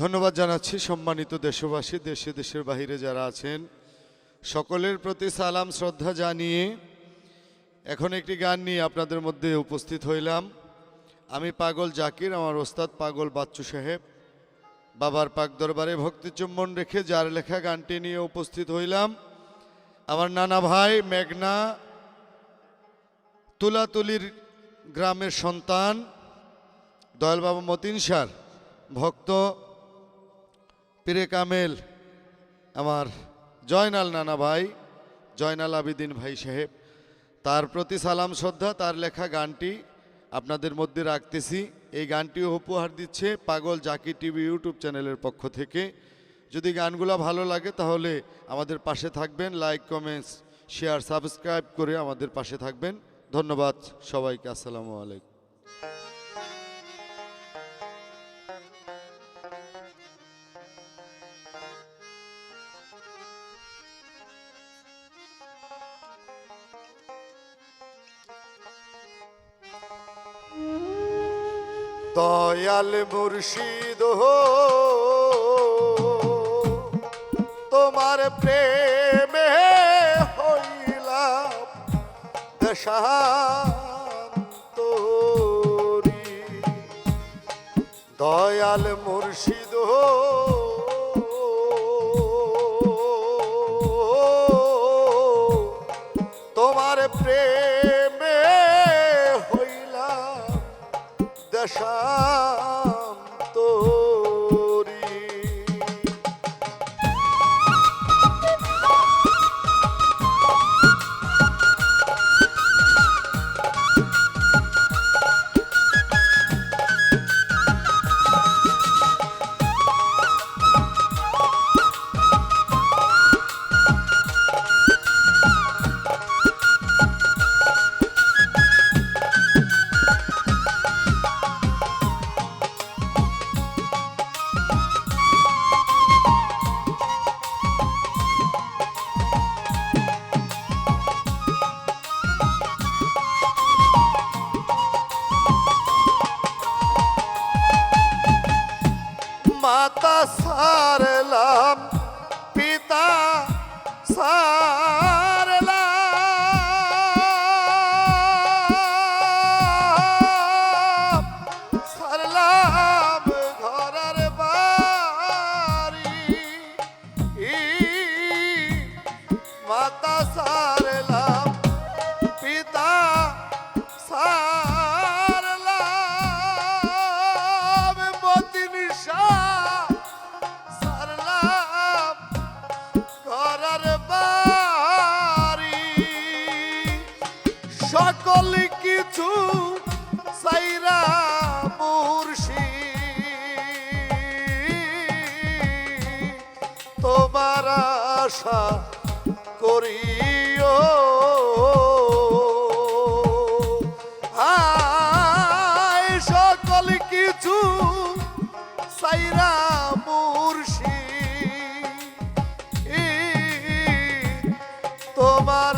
ধন্যবাদ জানাচ্ছি সম্মানিত দেশবাসী, দেশে, দেশের বাহিরে যারা আছেন। সকলের প্রতি সালাম, শ্রদ্ধা জানিয়ে এখন একটি গান নিয়ে আপনাদের মধ্যে উপস্থিত হইলাম। আমি পাগল জাকির, আমার ওস্তাদ পাগল বাচ্চু সাহেব। বাবার পাক দরবারে ভক্তি চুম্বন রেখে যার লেখা গানটি নিয়ে উপস্থিত হইলাম। আমার নানা ভাই মেঘনা তুলাতুলির গ্রামের সন্তান, দয়াল বাবা মতিন সার ভক্ত পীরে কামেল, আমার জয়নাল নানা ভাই, জয়নাল আবিদিন ভাই সাহেব, তার প্রতি সালাম শ্রদ্ধা, তার লেখা গানটি আপনাদের মধ্যে রাখতেছি। এই গানটিও উপহার দিচ্ছে পাগল জাকি টিভি ইউটিউব চ্যানেলের পক্ষ থেকে। যদি গানগুলো ভালো লাগে তাহলে আমাদের পাশে থাকবেন, লাইক, কমেন্টস, শেয়ার, সাবস্ক্রাইব করে আমাদের পাশে থাকবেন। ধন্যবাদ সবাইকে, আসসালামু আলাইকুম। দয়াল মুর্শিদ হো তোমার প্রেমে হইলাম দশান্তরি। দয়াল মুর্শিদ দেশান্তরি তোমার আশা করিও। আয় সকল কিছু সাইরা মুর্শি। তোমার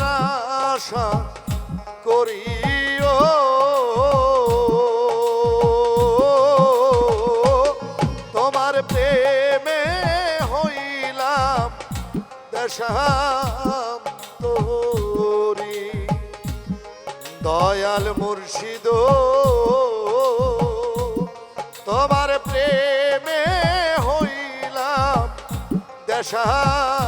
আশা করিও। দেশান্তরি দয়াল মুর্শিদ তোমার প্রেমে হইলাম দেশান্তরি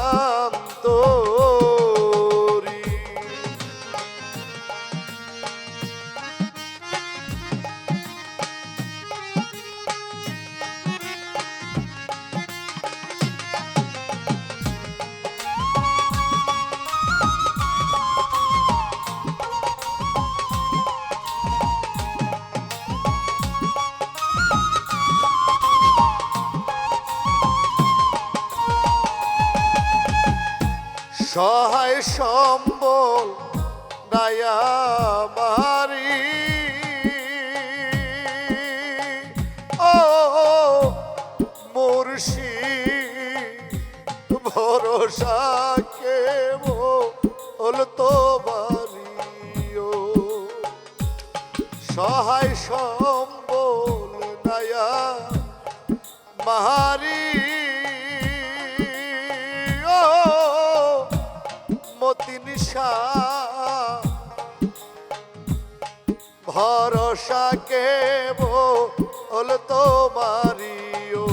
সম্বল নায়া মারি। ও মুর্শি ভরসা কে হল তো বাড়িও সহায় সম্বল নায়া আমারি ভরসা কে বল তোমারিও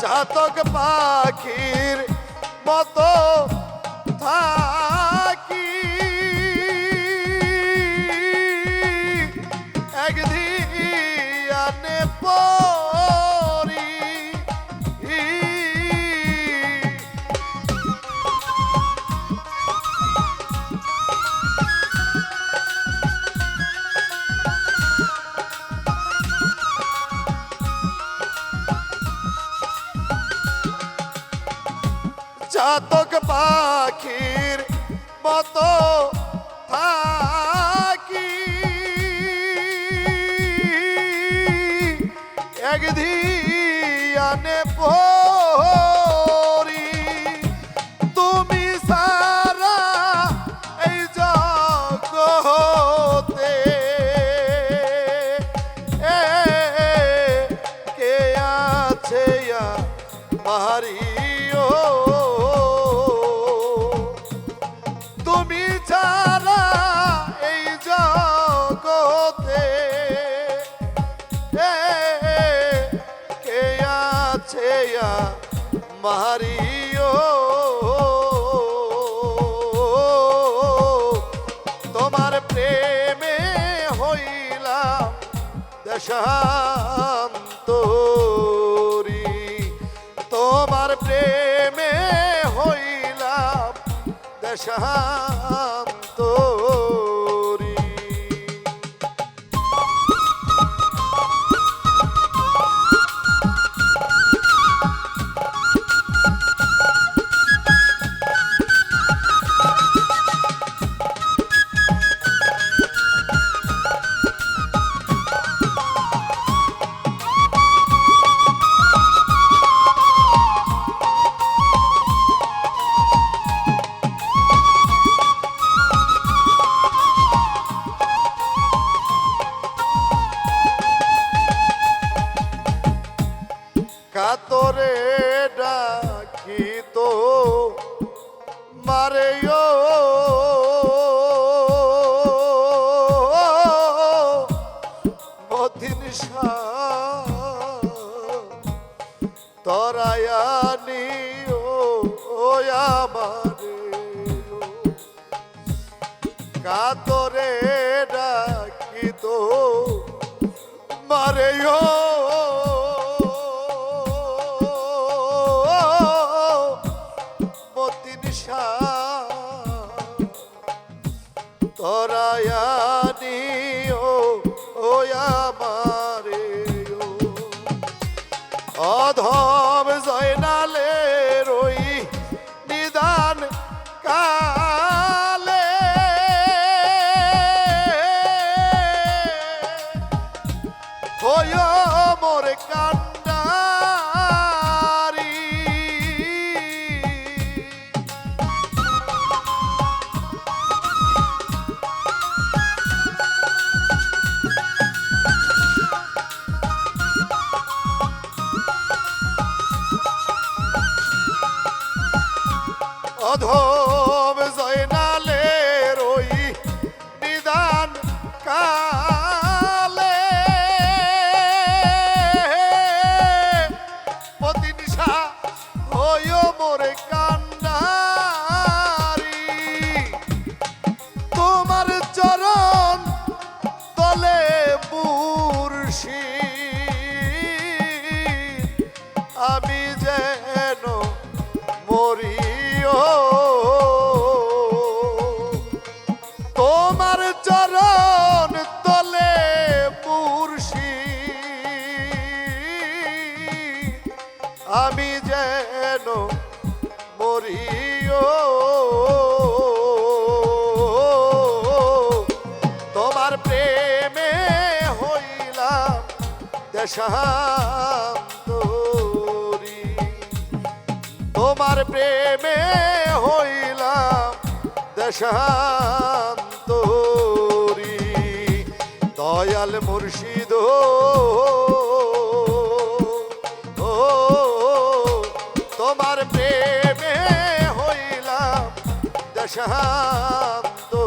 চাতক পাখির মতো থাকি। মতো থাকি। একদিয়ানে পরি তুমি সারা এই জগতে। এ কে আছে মারিও মারিও তোমার প্রেমে হইলাম দশান্তরি। তোমার প্রেমে হইলাম দেশান্তরি। মারে মদিন তরায়ানি ও আমারে কাতরে ডাকি তো মারে মতিন অধম মরিও তোমার প্রেমে হইলাম দেশান্তরি। তোমার প্রেমে হইলাম দেশান্তরি। দয়াল মুর্শিদ শান্তরি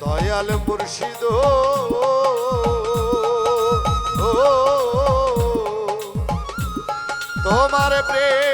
দয়াল মুর্শিদ ও তোমার প্রেমে